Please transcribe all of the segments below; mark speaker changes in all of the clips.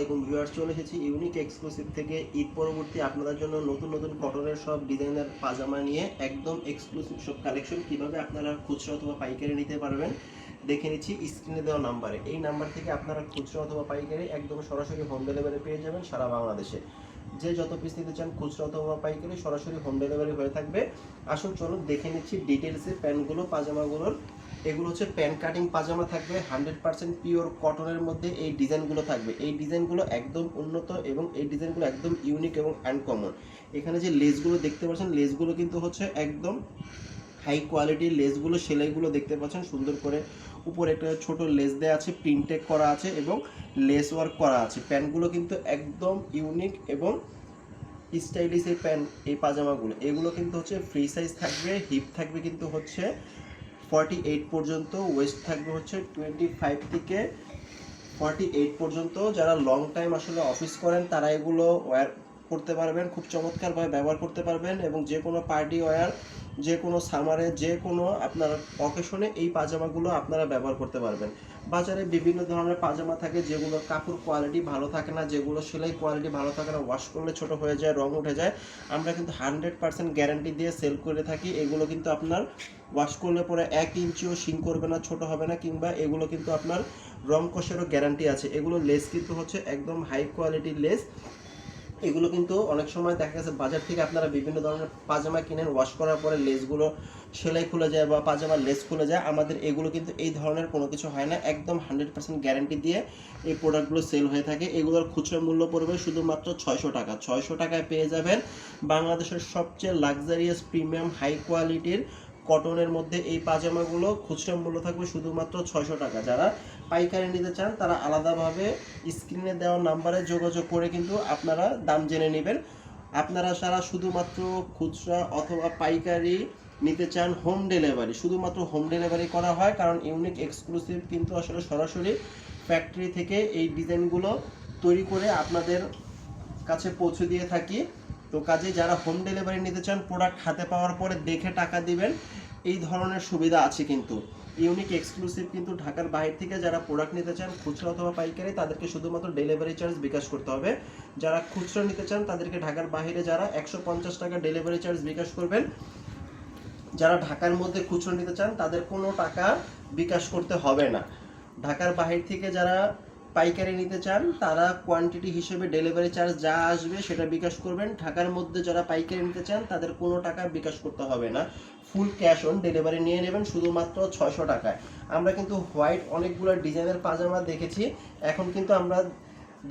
Speaker 1: আলাইকুম ভিউয়ার্স, চলে এসেছি ইউনিক এক্সক্লুসিভ থেকে। ঈদ পরবর্তী আপনাদের জন্য নতুন নতুন কটনের সব ডিজাইনের পাজামা নিয়ে একদম এক্সক্লুসিভ সব কালেকশন কীভাবে আপনারা খুচরা অথবা পাইকারি নিতে পারবেন, দেখে নিচ্ছি স্ক্রিনে দেওয়া নাম্বারে এই নাম্বার থেকে আপনারা খুচরা অথবা পাইকারি একদম সরাসরি হোম ডেলিভারি পেয়ে যাবেন সারা বাংলাদেশে। যে যত পিস নিতে চান খুচরা অথবা পাইকারি সরাসরি হোম ডেলিভারি হয়ে থাকবে। আসুন, চলুন, দেখে নিচ্ছি ডিটেলসে প্যান্টগুলো, পাজামাগুলোর এগুলো হচ্ছে প্যান কাটিং পাজামা থাকবে, হান্ড্রেড পার্সেন্ট পিওর কটনের মধ্যে এই ডিজাইনগুলো থাকবে। এই ডিজাইনগুলো একদম উন্নত এবং এই ডিজাইনগুলো একদম ইউনিক এবং আনকমন এখানে যে লেসগুলো দেখতে পাচ্ছেন, লেসগুলো কিন্তু হচ্ছে একদম হাই কোয়ালিটির লেসগুলো, সেলাইগুলো দেখতে পাচ্ছেন, সুন্দর করে উপরে একটা ছোট লেস দেওয়া আছে প্রিন্টেক করা আছে এবং লেস ওয়ার্ক করা আছে। প্যান্টগুলো কিন্তু একদম ইউনিক এবং স্টাইলিশ এই প্যান্ট, এই পাজামাগুলো। এগুলো কিন্তু হচ্ছে ফ্রি সাইজ থাকবে হিপ থাকবে কিন্তু হচ্ছে ফর্টি এইট পর্যন্ত ওয়েস্ট থাকবে হচ্ছে টোয়েন্টি ফাইভ থেকে ফর্টি এইট পর্যন্ত। যারা লং টাইম আসলে অফিস করেন, তারা এগুলো ওয়্যার করতে পারবেন। খুব চমৎকারভাবে ব্যবহার করতে পারবেন এবং যে কোনো পার্টি ওয়্যার যে কোনো সামারে, যে কোনো আপনার অকেশনে এই পাজামাগুলো আপনারা ব্যবহার করতে পারবেন। বাজারে বিভিন্ন ধরনের পাজামা থাকে, যেগুলো কাপড় কোয়ালিটি ভালো থাকে না, যেগুলো সেলাই কোয়ালিটি ভালো থাকে না ওয়াশ করলে ছোট হয়ে যায়, রং উঠে যায়। আমরা কিন্তু হান্ড্রেড পার্সেন্ট গ্যারান্টি দিয়ে সেল করে থাকি। এগুলো কিন্তু আপনার ওয়াশ করলে পরে এক ইঞ্চিও শিং করবে না, ছোট হবে না, কিংবা এগুলো কিন্তু আপনার রং কষেরও গ্যারান্টি আছে। এগুলো লেস কিন্তু হচ্ছে একদম হাই কোয়ালিটির লেস এগুলো কিন্তু অনেক সময় দেখা গেছে বাজার থেকে আপনারা বিভিন্ন ধরনের পাজামা কিনেন ওয়াশ করার পরে লেসগুলো সেলাই খুলে যায় বা পাজামার লেস খুলে যায়। আমাদের এগুলো কিন্তু এই ধরনের কোনো কিছু হয় না। একদম হান্ড্রেড পার্সেন্ট গ্যারান্টি দিয়ে এই প্রোডাক্টগুলো সেল হয়ে থাকে। এগুলোর খুচরা মূল্য পড়বে শুধুমাত্র ছয়শো টাকা। ছয়শো টাকায় পেয়ে যাবেন বাংলাদেশের সবচেয়ে লাক্সারিয়াস প্রিমিয়াম হাই কোয়ালিটির কটনের মধ্যে এই পাজামাগুলো খুচরা মূল্য থাকবে শুধুমাত্র ছয়শো টাকা। যারা পাইকারি নিতে চান, তারা আলাদাভাবে স্ক্রিনে দেওয়া নাম্বারে যোগাযোগ করে কিন্তু আপনারা দাম জেনে নেবেন। আপনারা সারা শুধুমাত্র খুচরা অথবা পাইকারি নিতে চান হোম ডেলিভারি। শুধুমাত্র হোম ডেলিভারি করা হয়, কারণ ইউনিক এক্সক্লুসিভ কিন্তু আসলে সরাসরি ফ্যাক্টরি থেকে এই ডিজাইনগুলো তৈরি করে আপনাদের কাছে পৌঁছে দিয়ে থাকি। তো কাজে যারা হোম ডেলিভারি নিতে চান প্রোডাক্ট হাতে পাওয়ার পরে দেখে টাকা দিবেন। এই ধরনের সুবিধা আছে কিন্তু। ইউনিক এক্সক্লুসিভ কিন্তু ঢাকার বাইরে থেকে যারা প্রোডাক্ট নিতে চান, খুচরা অথবা পাইকারি, তাদেরকে শুধুমাত্র ডেলিভারি চার্জ বিকাশ করতে হবে। যারা খুচরা নিতে চান, তাদেরকে ঢাকার বাইরে যারা একশো পঞ্চাশ টাকা ডেলিভারি চার্জ বিকাশ করবেন, যারা ঢাকার মধ্যে খুচরো নিতে চান, তাদের কোনো টাকা বিকাশ করতে হবে না। ঢাকার বাহির থেকে যারা পাইকারি নিতে চান, তারা কোয়ান্টিটি হিসেবে ডেলিভারি চার্জ যা আসবে সেটা বিকাশ করবেন। ঢাকার মধ্যে যারা পাইকারি নিতে চান, তাদের কোনো টাকা বিকাশ করতে হবে না। ফুল ক্যাশ অন ডেলিভারি নিয়ে নেবেন শুধুমাত্র ছয়শো টাকায়। আমরা কিন্তু হোয়াইট অনেকগুলো ডিজাইনের পাজামা দেখেছি। এখন কিন্তু আমরা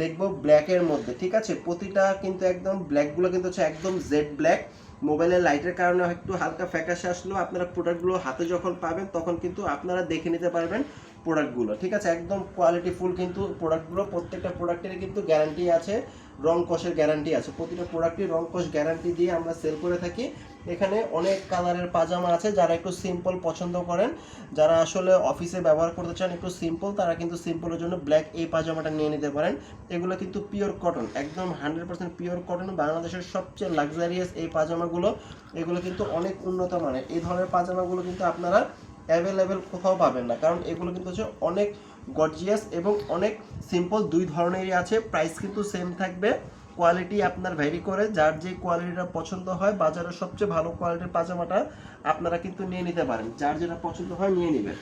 Speaker 1: দেখব ব্ল্যাকের মধ্যে, ঠিক আছে? প্রতিটা কিন্তু একদম ব্ল্যাকগুলো কিন্তু হচ্ছে একদম জেড ব্ল্যাক মোবাইলের লাইটের কারণে একটু হালকা ফ্যাকাশে আসলেও আপনারা প্রোডাক্টগুলো হাতে যখন পাবেন, তখন কিন্তু আপনারা দেখে নিতে পারবেন। প্রোডাক্টগুলো ঠিক আছে? একদম কোয়ালিটি ফুল কিন্তু প্রোডাক্টগুলো প্রত্যেকটা প্রোডাক্টের কিন্তু গ্যারান্টি আছে, রং কষের গ্যারান্টি আছে। প্রতিটা প্রোডাক্টই রং কষ গ্যারান্টি দিয়ে আমরা সেল করে থাকি। এখানে অনেক কালারের পাজামা আছে, যারা একটু সিম্পল পছন্দ করেন, যারা আসলে অফিসে ব্যবহার করতে চান একটু সিম্পল তারা কিন্তু সিম্পলের জন্য ব্ল্যাক এই পাজামাটা নিয়ে নিতে পারেন। এগুলো কিন্তু পিওর কটন একদম হান্ড্রেড পার্সেন্ট পিওর কটন বাংলাদেশের সবচেয়ে লাক্সারিয়াস এই পাজামাগুলো। এগুলো কিন্তু অনেক উন্নত মানের। এই ধরনের পাজামাগুলো কিন্তু আপনারা অ্যাভেলেবেল কোথাও পাবেন না। কারণ এগুলো কিন্তু হচ্ছে অনেক গর্জিয়াস এবং অনেক সিম্পল দুই ধরনেরই আছে। প্রাইস কিন্তু সেম থাকবে। কোয়ালিটি আপনার ভ্যারি করে। যার যে কোয়ালিটিটা পছন্দ হয় বাজারের সবচেয়ে ভালো কোয়ালিটির পাজামাটা আপনারা কিন্তু নিয়ে নিতে পারেন। যার যেটা পছন্দ হয় নিয়ে নেবেন।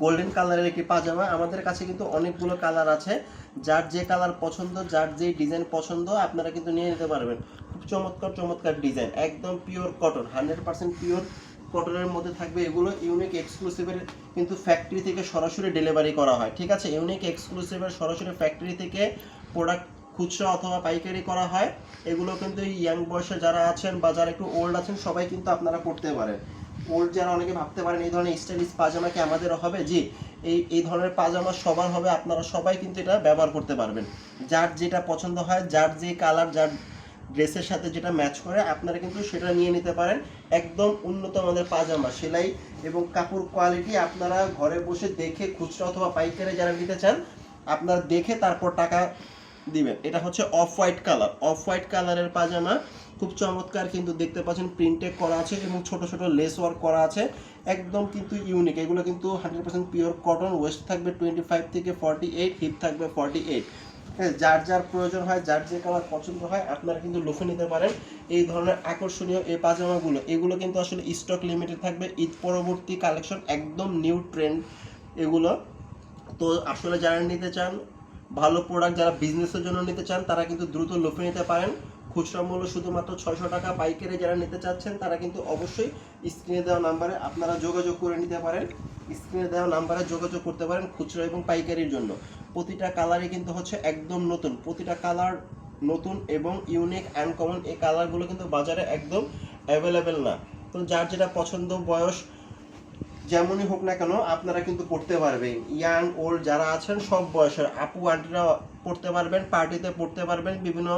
Speaker 1: গোল্ডেন কালারের একটি পাজামা। আমাদের কাছে কিন্তু অনেকগুলো কালার আছে। যার যে কালার পছন্দ, যার যে ডিজাইন পছন্দ, আপনারা কিন্তু নিয়ে নিতে পারবেন। খুব চমৎকার চমৎকার ডিজাইন একদম পিওর কটন হান্ড্রেড পিওর কটনের মধ্যে থাকবে এগুলো ইউনিক এক্সক্লুসিভের কিন্তু ফ্যাক্টরি থেকে সরাসরি ডেলিভারি করা হয়, ঠিক আছে? ইউনিক এক্সক্লুসিভের সরাসরি ফ্যাক্টরি থেকে প্রোডাক্ট খুচরা অথবা পাইকারি করা হয়। এগুলো কিন্তু ইয়াং বয়সে যারা আছেন বা যারা একটু ওল্ড আছেন, সবাই কিন্তু আপনারা করতে পারেন। ওল্ড যারা অনেকে ভাবতে পারেন, এই ধরনের স্টাইলিশ পাজামা কি আমাদের হবে? জি, এই এই ধরনের পাজামা সবার হবে, আপনারা সবাই কিন্তু এটা ব্যবহার করতে পারবেন। যার যেটা পছন্দ হয়, যার যে কালার যার ড্রেসের সাথে যেটা ম্যাচ করে, আপনারা কিন্তু সেটা নিয়ে নিতে পারেন। একদম উন্নত আমাদের পাজামা, সেলাই এবং কাপড় কোয়ালিটি আপনারা ঘরে বসে দেখে খুচরা অথবা পাইকারি যারা নিতে চান, আপনারা দেখে তারপর টাকা দিবেন। এটা হচ্ছে off white colour off white কালারের পাজামা খুব চমৎকার কিন্তু দেখতে পাচ্ছেন প্রিন্টেড করা আছে এবং ছোট ছোট লেস ওয়ার্ক করা আছে। একদম কিন্তু ইউনিক এগুলো কিন্তু হান্ড্রেড পিওর কটন ওয়েস্ট থাকবে টোয়েন্টি ফাইভ থেকে ফর্টি এইট হিপ থাকবে ফর্টি এইট হ্যাঁ, যার যার প্রয়োজন হয় যার যে কালার পছন্দ হয় আপনারা কিন্তু লুফে নিতে পারেন। এই ধরনের আকর্ষণীয় এই পাজামাগুলো এগুলো কিন্তু আসলে স্টক লিমিটেড থাকবে। ঈদ পরবর্তী কালেকশন একদম নিউ ট্রেন্ড এগুলো। তো আসলে যারা নিতে চান ভালো প্রোডাক্ট যারা বিজনেসের জন্য নিতে চান তারা কিন্তু দ্রুত লুফে নিতে পারেন। খুচরা মূল্য শুধুমাত্র ছয়শো টাকা পাইকারি যারা নিতে চাচ্ছেন তারা কিন্তু অবশ্যই স্ক্রিনে দেওয়া নাম্বারে আপনারা যোগাযোগ করে নিতে পারেন। স্ক্রিনে দেওয়া নাম্বারে যোগাযোগ করতে পারেন খুচরো এবং পাইকারির জন্য। প্রতিটা কালারই কিন্তু হচ্ছে একদম নতুন। প্রতিটা কালার নতুন এবং ইউনিক অ্যান্ড কমন এই কালারগুলো কিন্তু বাজারে একদম অ্যাভেলেবেল না। তো যার যেটা পছন্দ বয়স যেমনই হোক না কেন, আপনারা কিন্তু পড়তে পারবেন। ইয়াং ওল্ড যারা আছেন, সব বয়সের। আপু আন্টিরা পড়তে পারবেন পার্টিতে পড়তে পারবেন, বিভিন্ন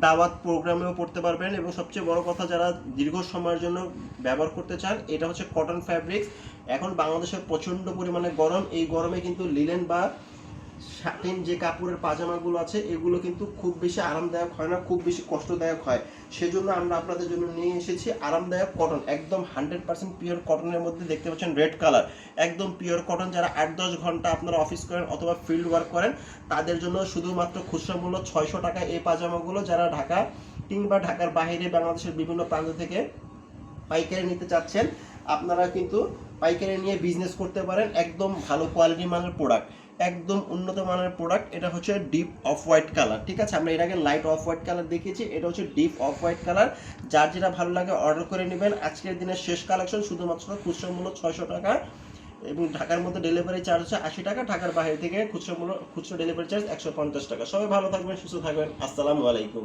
Speaker 1: দাওয়াত প্রোগ্রামেও পড়তে পারবেন এবং সবচেয়ে বড় কথা যারা দীর্ঘ সময়ের জন্য ব্যবহার করতে চান, এটা হচ্ছে কটন ফ্যাব্রিক্স এখন বাংলাদেশের প্রচণ্ড পরিমাণে গরম। এই গরমে কিন্তু লিলেন বা শাটিন যে কাপড়ের পাজামাগুলো আছে, এগুলো কিন্তু খুব বেশি আরামদায়ক হয় না, খুব বেশি কষ্টদায়ক হয়। সেজন্য আমরা আপনাদের জন্য নিয়ে এসেছি আরামদায়ক কটন একদম হান্ড্রেড পার্সেন্ট পিওর কটনের মধ্যে দেখতে পাচ্ছেন রেড কালার একদম পিওর কটন যারা আট দশ ঘণ্টা আপনারা অফিস করেন অথবা ফিল্ড ওয়ার্ক করেন, তাদের জন্য শুধুমাত্র খুচরা মূল্য ছয়শো টাকা এই পাজামাগুলো যারা ঢাকা কিংবা ঢাকার বাইরে বাংলাদেশের বিভিন্ন প্রান্ত থেকে পাইকারি নিতে চাচ্ছেন, আপনারা কিন্তু পাইকারি নিয়ে বিজনেস করতে পারেন, একদম ভালো কোয়ালিটি মানের প্রোডাক্ট একদম উন্নত মানের প্রোডাক্ট এটা হচ্ছে ডিপ অফ হোয়াইট কালার ঠিক আছে? আমরা এর আগে লাইট অফ হোয়াইট কালার দেখিয়েছি, এটা হচ্ছে ডিপ অফ হোয়াইট কালার যার যেটা ভালো লাগে অর্ডার করে নেবেন। আজকের দিনের শেষ কালেকশন শুধুমাত্র খুচরো মূল্য ছয়শো টাকা এবং ঢাকার মধ্যে ডেলিভারি চার্জ হচ্ছে আশি টাকা, ঢাকার বাইরে থেকে খুচরো মূল্য, খুচরো ডেলিভারি চার্জ একশো পঞ্চাশ টাকা। সবাই ভালো থাকবেন, সুস্থ থাকবেন। আসসালামু আলাইকুম।